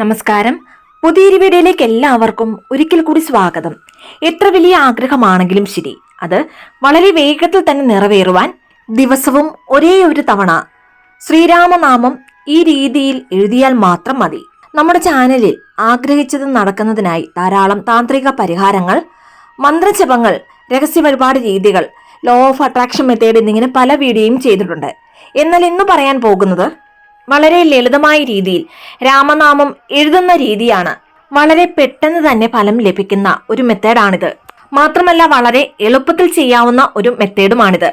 നമസ്കാരം. പുതിയൊരു വീഡിയോയിലേക്ക് എല്ലാവർക്കും ഒരിക്കൽ കൂടി സ്വാഗതം. എത്ര വലിയ ആഗ്രഹമാണെങ്കിലും ശരി അത് വളരെ വേഗത്തിൽ തന്നെ നിറവേറുവാൻ ദിവസവും ഒരേ ഒരു തവണ ശ്രീരാമനാമം ഈ രീതിയിൽ എഴുതിയാൽ മാത്രം മതി. നമ്മുടെ ചാനലിൽ ആഗ്രഹിച്ചത് നടക്കുന്നതിനായി ധാരാളം താന്ത്രിക പരിഹാരങ്ങൾ മന്ത്രജപങ്ങൾ രഹസ്യ വഴിപാട് രീതികൾ ലോ ഓഫ് അട്രാക്ഷൻ മെത്തേഡ് എന്നിങ്ങനെ പല വീഡിയോയും ചെയ്തിട്ടുണ്ട്. എന്നാൽ ഇന്ന് പറയാൻ പോകുന്നത് വളരെ ലളിതമായ രീതിയിൽ രാമനാമം എഴുതുന്ന രീതിയാണ്. വളരെ പെട്ടെന്ന് തന്നെ ഫലം ലഭിക്കുന്ന ഒരു മെത്തേഡാണിത്. മാത്രമല്ല വളരെ എളുപ്പത്തിൽ ചെയ്യാവുന്ന ഒരു മെത്തേഡുമാണിത്.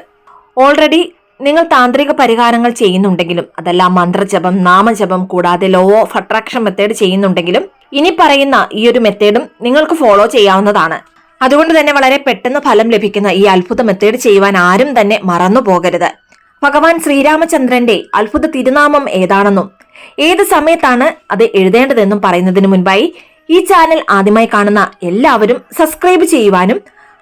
ഓൾറെഡി നിങ്ങൾ താന്ത്രിക പരിഹാരങ്ങൾ ചെയ്യുന്നുണ്ടെങ്കിലും അതെല്ലാം മന്ത്രജപം നാമജപം കൂടാതെ ലോ ഓഫ് അട്രാക്ഷൻ മെത്തേഡ് ചെയ്യുന്നുണ്ടെങ്കിലും ഇനി പറയുന്ന ഈ ഒരു മെത്തേഡും നിങ്ങൾക്ക് ഫോളോ ചെയ്യാവുന്നതാണ്. അതുകൊണ്ട് തന്നെ വളരെ പെട്ടെന്ന് ഫലം ലഭിക്കുന്ന ഈ അത്ഭുത മെത്തേഡ് ചെയ്യുവാൻ ആരും തന്നെ മറന്നു പോകരുത് ഭഗവാൻ ശ്രീരാമചന്ദ്രന്റെ അത്ഭുത തിരുനാമം ഏതാണെന്നും ഏത് സമയത്താണ് അത് എഴുതേണ്ടതെന്നും പറയുന്നതിന് മുൻപായി ഈ ചാനൽ ആദ്യമായി കാണുന്ന എല്ലാവരും സബ്സ്ക്രൈബ് ചെയ്യുവാനും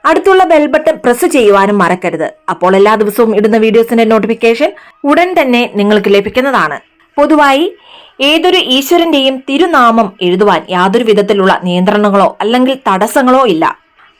അടുത്തുള്ള ബെൽ ബട്ടൺ പ്രസ് ചെയ്യുവാനും മറക്കരുത്. അപ്പോൾ എല്ലാ ദിവസവും ഇടുന്ന വീഡിയോസിന്റെ നോട്ടിഫിക്കേഷൻ ഉടൻ തന്നെ നിങ്ങൾക്ക് ലഭിക്കുന്നതാണ്. പൊതുവായി ഏതൊരു ഈശ്വരന്റെയും തിരുനാമം എഴുതുവാൻ യാതൊരു വിധത്തിലുള്ള നിയന്ത്രണങ്ങളോ അല്ലെങ്കിൽ തടസ്സങ്ങളോ ഇല്ല.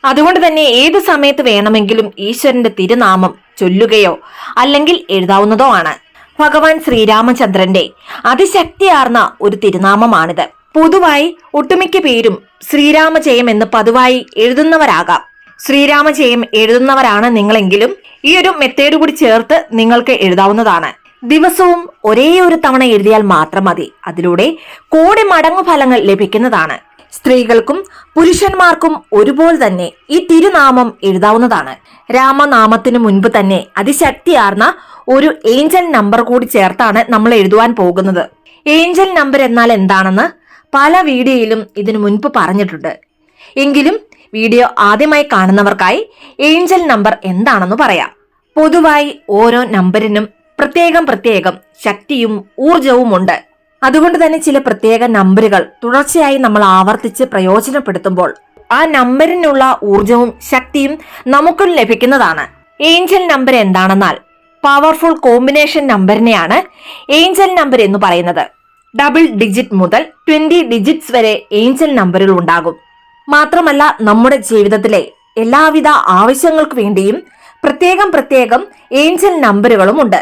അതുകൊണ്ട് തന്നെ ഏത് സമയത്ത് വേണമെങ്കിലും ഈശ്വരന്റെ തിരുനാമം ചൊല്ലുകയോ അല്ലെങ്കിൽ എഴുതാവുന്നതോ ആണ്. ഭഗവാൻ ശ്രീരാമചന്ദ്രന്റെ അതിശക്തിയാർന്ന ഒരു തിരുനാമമാണിത്. പൊതുവായി ഒട്ടുമിക്ക പേരും ശ്രീരാമജയം എന്ന് പതിവായി എഴുതുന്നവരാകാം. ശ്രീരാമജയം എഴുതുന്നവരാണ് നിങ്ങളെങ്കിലും ഈ ഒരു മെത്തേഡ് കൂടി ചേർത്ത് നിങ്ങൾക്ക് എഴുതാവുന്നതാണ്. ദിവസവും ഒരേ ഒരു തവണ എഴുതിയാൽ മാത്രം മതി. അതിലൂടെ കോടി മടങ്ങു ഫലങ്ങൾ ലഭിക്കുന്നതാണ്. സ്ത്രീകൾക്കും പുരുഷന്മാർക്കും ഒരുപോലെ തന്നെ ഈ തിരുനാമം എഴുതാവുന്നതാണ്. രാമനാമത്തിനു മുൻപ് തന്നെ അതിശക്തിയാർന്ന ഒരു ഏഞ്ചൽ നമ്പർ കൂടി ചേർത്താണ് നമ്മൾ എഴുതുവാൻ പോകുന്നത്. ഏഞ്ചൽ നമ്പർ എന്നാൽ എന്താണെന്ന് പല വീഡിയോയിലും ഇതിനു മുൻപ് പറഞ്ഞിട്ടുണ്ട്. എങ്കിലും വീഡിയോ ആദ്യമായി കാണുന്നവർക്കായി ഏഞ്ചൽ നമ്പർ എന്താണെന്ന് പറയാം. പൊതുവായി ഓരോ നമ്പറിനും പ്രത്യേകം പ്രത്യേകം ശക്തിയും ഊർജവുമുണ്ട് അതുകൊണ്ട് തന്നെ ചില പ്രത്യേക നമ്പറുകൾ തുടർച്ചയായി നമ്മൾ ആവർത്തിച്ച് പ്രയോജനപ്പെടുത്തുമ്പോൾ ആ നമ്പറിനുള്ള ഊർജവും ശക്തിയും നമുക്കും ലഭിക്കുന്നതാണ്. ഏഞ്ചൽ നമ്പർ എന്താണെന്നാൽ പവർഫുൾ കോമ്പിനേഷൻ നമ്പറിനെയാണ് ഏഞ്ചൽ നമ്പർ എന്ന് പറയുന്നത്. ഡബിൾ ഡിജിറ്റ് മുതൽ ട്വന്റി ഡിജിറ്റ്സ് വരെ ഏഞ്ചൽ നമ്പറുകൾ ഉണ്ടാകും. മാത്രമല്ല നമ്മുടെ ജീവിതത്തിലെ എല്ലാവിധ ആവശ്യങ്ങൾക്ക് വേണ്ടിയും പ്രത്യേകം പ്രത്യേകം ഏഞ്ചൽ നമ്പറുകളും ഉണ്ട്.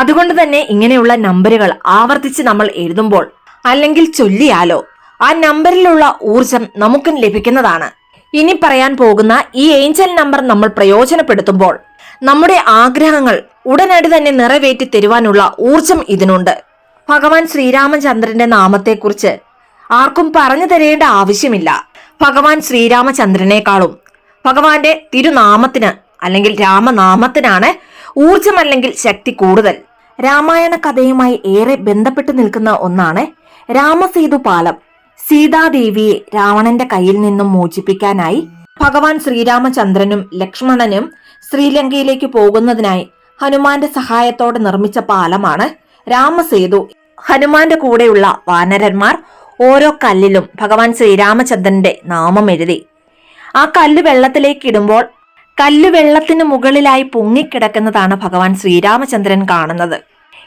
അതുകൊണ്ട് തന്നെ ഇങ്ങനെയുള്ള നമ്പറുകൾ ആവർത്തിച്ച് നമ്മൾ എഴുതുമ്പോൾ അല്ലെങ്കിൽ ചൊല്ലിയാലോ ആ നമ്പറിലുള്ള ഊർജം നമുക്കും ലഭിക്കുന്നതാണ്. ഇനി പറയാൻ പോകുന്ന ഈ ഏഞ്ചൽ നമ്പർ നമ്മൾ പ്രയോജനപ്പെടുത്തുമ്പോൾ നമ്മുടെ ആഗ്രഹങ്ങൾ ഉടനടി തന്നെ നിറവേറ്റി തരുവാനുള്ള ഊർജം ഇതിനുണ്ട്. ഭഗവാൻ ശ്രീരാമചന്ദ്രന്റെ നാമത്തെക്കുറിച്ച് ആർക്കും പറഞ്ഞു തരേണ്ട ആവശ്യമില്ല. ഭഗവാൻ ശ്രീരാമചന്ദ്രനേക്കാളും ഭഗവാന്റെ തിരുനാമത്തിന് അല്ലെങ്കിൽ രാമനാമത്തിനാണ് ഊർജം അല്ലെങ്കിൽ ശക്തി കൂടുതൽ. രാമായണ കഥയുമായി ഏറെ ബന്ധപ്പെട്ട് നിൽക്കുന്ന ഒന്നാണ് രാമസേതു പാലം. സീതാദേവിയെ രാവണന്റെ കയ്യിൽ നിന്നും മോചിപ്പിക്കാനായി ഭഗവാൻ ശ്രീരാമചന്ദ്രനും ലക്ഷ്മണനും ശ്രീലങ്കയിലേക്ക് പോകുന്നതിനായി ഹനുമാന്റെ സഹായത്തോടെ നിർമ്മിച്ച പാലമാണ് രാമസേതു. ഹനുമാന്റെ കൂടെയുള്ള വാനരന്മാർ ഓരോ കല്ലിലും ഭഗവാൻ ശ്രീരാമചന്ദ്രന്റെ നാമം എഴുതി. ആ കല്ല് വെള്ളത്തിലേക്ക് ഇടുമ്പോൾ കല്ല് വെള്ളത്തിന് മുകളിലായി പൊങ്ങിക്കിടക്കുന്നതാണ് ഭഗവാൻ ശ്രീരാമചന്ദ്രൻ കാണുന്നത്.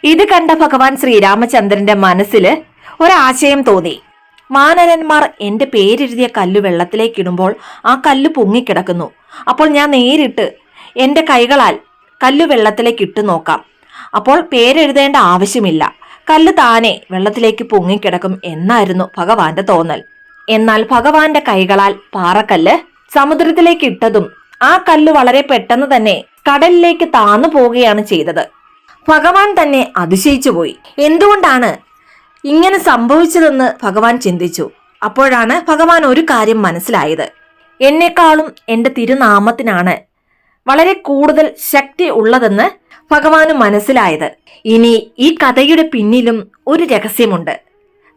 ഇത് കണ്ട ഭഗവാൻ ശ്രീരാമചന്ദ്രന്റെ മനസ്സിൽ ഒരാശയം തോന്നി. മാനനന്മാർ എന്റെ പേരെഴുതിയ കല്ല് വെള്ളത്തിലേക്ക് ഇടുമ്പോൾ ആ കല്ല് പൊങ്ങിക്കിടക്കുന്നു. അപ്പോൾ ഞാൻ നേരിട്ട് എന്റെ കൈകളാൽ കല്ല് വെള്ളത്തിലേക്ക് ഇട്ടു നോക്കാം. അപ്പോൾ പേരെഴുതേണ്ട ആവശ്യമില്ല. കല്ല് താനെ വെള്ളത്തിലേക്ക് പൊങ്ങിക്കിടക്കും എന്നായിരുന്നു ഭഗവാന്റെ തോന്നൽ. എന്നാൽ ഭഗവാന്റെ കൈകളാൽ പാറക്കല്ല് സമുദ്രത്തിലേക്ക് ഇട്ടതും ആ കല്ല് വളരെ പെട്ടെന്ന് തന്നെ കടലിലേക്ക് താന്നു പോവുകയാണ് ചെയ്തത്. ഭഗവാൻ തന്നെ അതിശയിച്ചു പോയി. എന്തുകൊണ്ടാണ് ഇങ്ങനെ സംഭവിച്ചതെന്ന് ഭഗവാൻ ചിന്തിച്ചു. അപ്പോഴാണ് ഭഗവാൻ ഒരു കാര്യം മനസ്സിലായത്. എന്നെക്കാളും എന്റെ തിരുനാമത്തിനാണ് വളരെ കൂടുതൽ ശക്തി ഉള്ളതെന്ന് ഭഗവാന് മനസ്സിലായത്. ഇനി ഈ കഥയുടെ പിന്നിലും ഒരു രഹസ്യമുണ്ട്.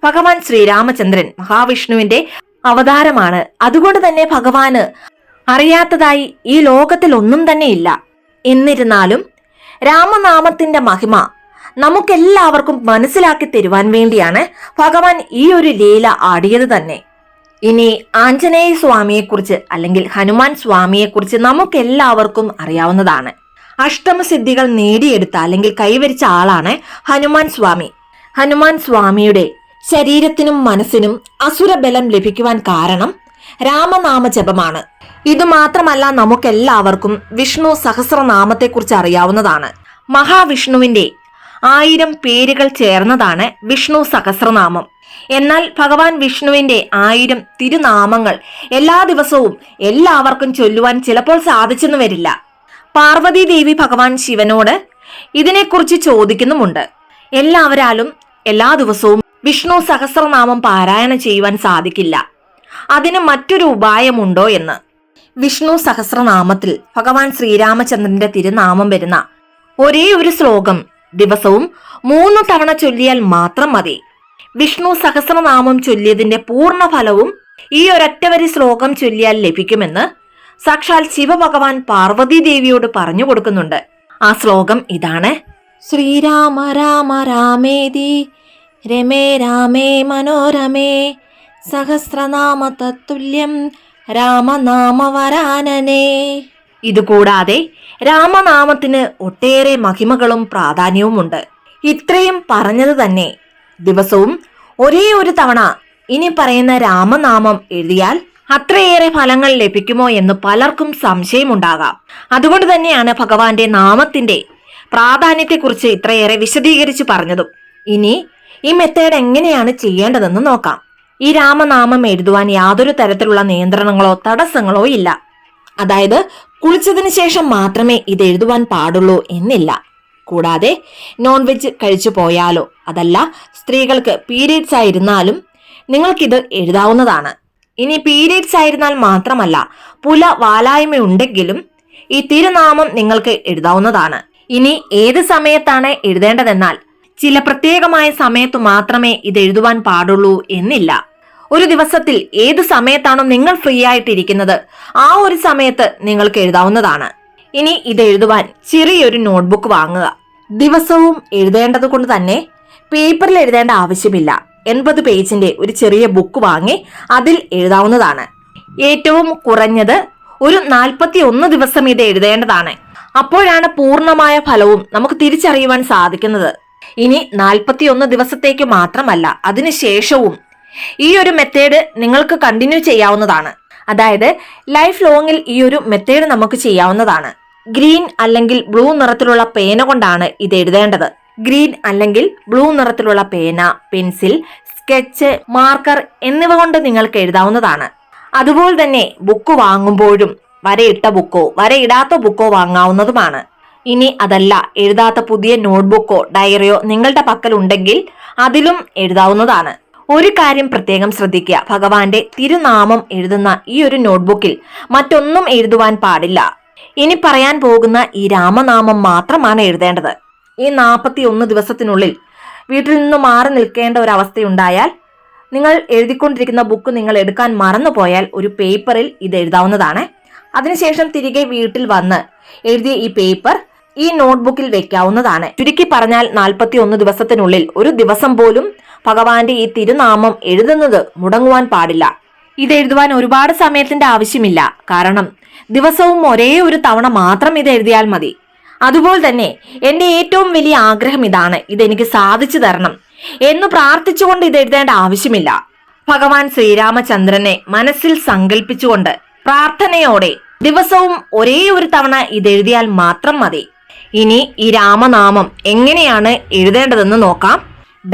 ഭഗവാൻ ശ്രീരാമചന്ദ്രൻ മഹാവിഷ്ണുവിന്റെ അവതാരമാണ്. അതുകൊണ്ട് തന്നെ ഭഗവാന് അറിയാത്തതായി ഈ ലോകത്തിൽ ഒന്നും തന്നെ ഇല്ല എന്നിരുന്നാലും രാമനാമത്തിന്റെ മഹിമ നമുക്കെല്ലാവർക്കും മനസ്സിലാക്കി തരുവാൻ വേണ്ടിയാണ് ഭഗവാൻ ഈ ഒരു ലീല ആടിയത് തന്നെ. ഇനി ആഞ്ജനേയ സ്വാമിയെക്കുറിച്ച് അല്ലെങ്കിൽ ഹനുമാൻ സ്വാമിയെക്കുറിച്ച് നമുക്കെല്ലാവർക്കും അറിയാവുന്നതാണ്. അഷ്ടമസിദ്ധികൾ നേടിയെടുത്ത അല്ലെങ്കിൽ കൈവരിച്ച ആളാണ് ഹനുമാൻ സ്വാമി. ഹനുമാൻ സ്വാമിയുടെ ശരീരത്തിനും മനസ്സിനും അസുരബലം ലഭിക്കുവാൻ കാരണം രാമനാമ ജപമാണ് ഇത് മാത്രമല്ല നമുക്കെല്ലാവർക്കും വിഷ്ണു സഹസ്രനാമത്തെക്കുറിച്ച് അറിയാവുന്നതാണ്. മഹാവിഷ്ണുവിന്റെ ആയിരം പേരുകൾ ചേർന്നതാണ് വിഷ്ണു സഹസ്രനാമം. എന്നാൽ ഭഗവാൻ വിഷ്ണുവിന്റെ ആയിരം തിരുനാമങ്ങൾ എല്ലാ ദിവസവും എല്ലാവർക്കും ചൊല്ലുവാൻ ചിലപ്പോൾ സാധിച്ചെന്ന് വരില്ല. പാർവതി ദേവി ഭഗവാൻ ശിവനോട് ഇതിനെക്കുറിച്ച് ചോദിക്കുന്നുമുണ്ട്. എല്ലാവരാലും എല്ലാ ദിവസവും വിഷ്ണു സഹസ്രനാമം പാരായണം ചെയ്യുവാൻ സാധിക്കില്ല. അതിന് മറ്റൊരു ഉപായമുണ്ടോ എന്ന്. വിഷ്ണു സഹസ്രനാമത്തിൽ ഭഗവാൻ ശ്രീരാമചന്ദ്രന്റെ തിരുനാമം വരുന്ന ഒരേ ഒരു ശ്ലോകം ദിവസവും മൂന്ന് തവണ ചൊല്ലിയാൽ മാത്രം മതി. വിഷ്ണു സഹസ്രനാമം ചൊല്ലിയതിന്റെ പൂർണ ഫലവും ഈ ഒരൊറ്റ വരി ശ്ലോകം ചൊല്ലിയാൽ ലഭിക്കുമെന്ന് സാക്ഷാൽ ശിവഭഗവാൻ പാർവതി ദേവിയോട് പറഞ്ഞു കൊടുക്കുന്നുണ്ട്. ആ ശ്ലോകം ഇതാണ്. ശ്രീരാമ രാമ രാമേതി രമേ രാമേ മനോരമേ സഹസ്രനാമ തത്തുല്യം രാമനാമവരാനനേ. ഇതുകൂടാതെ രാമനാമത്തിന് ഒട്ടേറെ മഹിമകളും പ്രാധാന്യവുമുണ്ട്. ഇത്രയും പറഞ്ഞത് തന്നെ ദിവസവും ഒരേ ഒരു തവണ ഇനി പറയുന്ന രാമനാമം എഴുതിയാൽ അത്രയേറെ ഫലങ്ങൾ ലഭിക്കുമോ എന്ന് പലർക്കും സംശയമുണ്ടാകാം. അതുകൊണ്ട് തന്നെയാണ് ഭഗവാന്റെ നാമത്തിന്റെ പ്രാധാന്യത്തെക്കുറിച്ച് ഇത്രയേറെ വിശദീകരിച്ചു പറഞ്ഞതും. ഇനി ഈ മെത്തേഡ് എങ്ങനെയാണ് ചെയ്യേണ്ടതെന്ന് നോക്കാം. ഈ രാമനാമം എഴുതുവാൻ യാതൊരു തരത്തിലുള്ള നിയന്ത്രണങ്ങളോ തടസ്സങ്ങളോ ഇല്ല. അതായത് കുളിച്ചതിന് ശേഷം മാത്രമേ ഇത് എഴുതുവാൻ പാടുള്ളൂ എന്നില്ല. കൂടാതെ നോൺ വെജ് കഴിച്ചു പോയാലോ? അതല്ല സ്ത്രീകൾക്ക് പീരീഡ്സ് ആയിരുന്നാലും നിങ്ങൾക്കിത് എഴുതാവുന്നതാണ്. ഇനി പീരീഡ്സ് ആയിരുന്നാൽ മാത്രമല്ല പുല വാലായ്മയുണ്ടെങ്കിലും ഈ തിരുനാമം നിങ്ങൾക്ക് എഴുതാവുന്നതാണ്. ഇനി ഏത് സമയത്താണ് എഴുതേണ്ടതെന്നാൽ ചില പ്രത്യേകമായ സമയത്ത് മാത്രമേ ഇത് എഴുതുവാൻ പാടുള്ളൂ എന്നില്ല. ഒരു ദിവസത്തിൽ ഏത് സമയത്താണോ നിങ്ങൾ ഫ്രീ ആയിട്ടിരിക്കുന്നത് ആ ഒരു സമയത്ത് നിങ്ങൾക്ക് എഴുതാവുന്നതാണ്. ഇനി ഇത് എഴുതുവാൻ ചെറിയൊരു നോട്ട്ബുക്ക് വാങ്ങുക. ദിവസവും എഴുതേണ്ടത് കൊണ്ട് തന്നെ പേപ്പറിൽ എഴുതേണ്ട ആവശ്യമില്ല. എൺപത് പേജിന്റെ ഒരു ചെറിയ ബുക്ക് വാങ്ങി അതിൽ എഴുതാവുന്നതാണ്. ഏറ്റവും കുറഞ്ഞത് ഒരു നാൽപ്പത്തി ഒന്ന് ദിവസം ഇത് എഴുതേണ്ടതാണ്. അപ്പോഴാണ് പൂർണമായ ഫലവും നമുക്ക് തിരിച്ചറിയുവാൻ സാധിക്കുന്നത്. ഇനി നാൽപ്പത്തി ഒന്ന് ദിവസത്തേക്ക് മാത്രമല്ല അതിനുശേഷവും ഈ ഒരു മെത്തേഡ് നിങ്ങൾക്ക് കണ്ടിന്യൂ ചെയ്യാവുന്നതാണ്. അതായത് ലൈഫ് ലോങ്ങിൽ ഈ ഒരു മെത്തേഡ് നമുക്ക് ചെയ്യാവുന്നതാണ്. ഗ്രീൻ അല്ലെങ്കിൽ ബ്ലൂ നിറത്തിലുള്ള പേന കൊണ്ടാണ് ഇത് എഴുതേണ്ടത്. ഗ്രീൻ അല്ലെങ്കിൽ ബ്ലൂ നിറത്തിലുള്ള പേന പെൻസിൽ സ്കെച്ച് മാർക്കർ എന്നിവ കൊണ്ട് നിങ്ങൾക്ക് എഴുതാവുന്നതാണ്. അതുപോലെ തന്നെ ബുക്ക് വാങ്ങുമ്പോഴും വരയിട്ട ബുക്കോ വരയിടാത്ത ബുക്കോ വാങ്ങാവുന്നതുമാണ്. ഇനി അതല്ല എഴുതാത്ത പുതിയ നോട്ട്ബുക്കോ ഡയറിയോ നിങ്ങളുടെ പക്കൽ ഉണ്ടെങ്കിൽ അതിലും എഴുതാവുന്നതാണ്. ഒരു കാര്യം പ്രത്യേകം ശ്രദ്ധിക്കുക. ഭഗവാന്റെ തിരുനാമം എഴുതുന്ന ഈ ഒരു നോട്ട്ബുക്കിൽ മറ്റൊന്നും എഴുതുവാൻ പാടില്ല. ഇനി പറയാൻ പോകുന്ന ഈ രാമനാമം മാത്രമാണ് എഴുതേണ്ടത്. ഈ നാൽപ്പത്തി ഒന്ന് ദിവസത്തിനുള്ളിൽ വീട്ടിൽ നിന്ന് മാറി നിൽക്കേണ്ട ഒരു അവസ്ഥയുണ്ടായാൽ നിങ്ങൾ എഴുതിക്കൊണ്ടിരിക്കുന്ന ബുക്ക് നിങ്ങൾ എടുക്കാൻ മറന്നുപോയാൽ ഒരു പേപ്പറിൽ ഇത് എഴുതാവുന്നതാണ്. അതിനുശേഷം തിരികെ വീട്ടിൽ വന്ന് എഴുതിയ ഈ പേപ്പർ ഈ നോട്ട്ബുക്കിൽ വെക്കാവുന്നതാണ്. ചുരുക്കി പറഞ്ഞാൽ നാൽപ്പത്തി ഒന്ന് ദിവസത്തിനുള്ളിൽ ഒരു ദിവസം പോലും ഭഗവാന്റെ ഈ തിരുനാമം എഴുതുന്നത് മുടങ്ങുവാൻ പാടില്ല. ഇത് എഴുതുവാൻ ഒരുപാട് സമയത്തിന്റെ ആവശ്യമില്ല. കാരണം ദിവസവും ഒരേ ഒരു തവണ മാത്രം ഇത് എഴുതിയാൽ മതി. അതുപോലെ തന്നെ എന്റെ ഏറ്റവും വലിയ ആഗ്രഹം ഇതാണ്. ഇതെനിക്ക് സാധിച്ചു തരണം എന്ന് പ്രാർത്ഥിച്ചുകൊണ്ട് ഇത് എഴുതേണ്ട ആവശ്യമില്ല. ഭഗവാൻ ശ്രീരാമചന്ദ്രനെ മനസ്സിൽ സങ്കല്പിച്ചുകൊണ്ട് പ്രാർത്ഥനയോടെ ദിവസവും ഒരേ ഒരു തവണ ഇതെഴുതിയാൽ മാത്രം മതി. ഇനി ഈ രാമനാമം എങ്ങനെയാണ് എഴുതേണ്ടതെന്ന് നോക്കാം.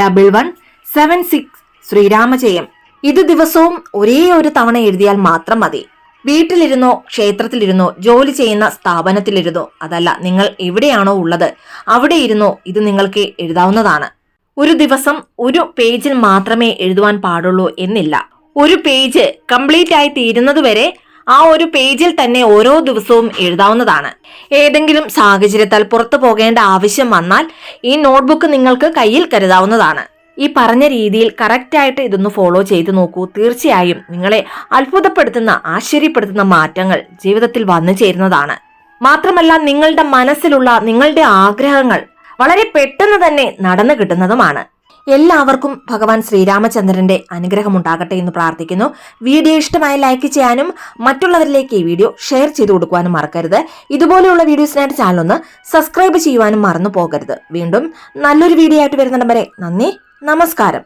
ഡബിൾ വൺ സെവൻ സിക്സ് ശ്രീരാമജയം. ഇത് ദിവസവും ഒരേ ഒരു തവണ എഴുതിയാൽ മാത്രം മതി. വീട്ടിലിരുന്നോ ക്ഷേത്രത്തിലിരുന്നോ ജോലി ചെയ്യുന്ന സ്ഥാപനത്തിലിരുന്നോ അതല്ല നിങ്ങൾ എവിടെയാണോ ഉള്ളത് അവിടെ ഇരുന്നോ ഇത് നിങ്ങൾക്ക് എഴുതാവുന്നതാണ്. ഒരു ദിവസം ഒരു പേജിൽ മാത്രമേ എഴുതുവാൻ പാടുള്ളൂ എന്നില്ല. ഒരു പേജ് കംപ്ലീറ്റ് ആയി തീരുന്നത് വരെ ആ ഒരു പേജിൽ തന്നെ ഓരോ ദിവസവും എഴുതാവുന്നതാണ്. ഏതെങ്കിലും സാഹചര്യത്താൽ പുറത്തു പോകേണ്ട ആവശ്യം വന്നാൽ ഈ നോട്ട്ബുക്ക് നിങ്ങൾക്ക് കയ്യിൽ കരുതാവുന്നതാണ്. ഈ പറഞ്ഞ രീതിയിൽ കറക്റ്റായിട്ട് ഇതൊന്ന് ഫോളോ ചെയ്തു നോക്കൂ. തീർച്ചയായും നിങ്ങളെ അത്ഭുതപ്പെടുത്തുന്ന ആശ്ചര്യപ്പെടുത്തുന്ന മാറ്റങ്ങൾ ജീവിതത്തിൽ വന്നു ചേരുന്നതാണ്. മാത്രമല്ല നിങ്ങളുടെ മനസ്സിലുള്ള നിങ്ങളുടെ ആഗ്രഹങ്ങൾ വളരെ പെട്ടെന്ന് തന്നെ നടന്നു കിട്ടുന്നതുമാണ്. എല്ലാവർക്കും ഭഗവാൻ ശ്രീരാമചന്ദ്രന്റെ അനുഗ്രഹം ഉണ്ടാകട്ടെ എന്ന് പ്രാർത്ഥിക്കുന്നു. വീഡിയോ ഇഷ്ടമായി ലൈക്ക് ചെയ്യാനും മറ്റുള്ളവരിലേക്ക് ഈ വീഡിയോ ഷെയർ ചെയ്തു കൊടുക്കുവാനും മറക്കരുത്. ഇതുപോലെയുള്ള വീഡിയോസിനായിട്ട് ചാനലൊന്ന് സബ്സ്ക്രൈബ് ചെയ്യുവാനും മറന്നു പോകരുത്. വീണ്ടും നല്ലൊരു വീഡിയോ ആയിട്ട് വരുന്നിടം വരെ നന്ദി നമസ്കാരം.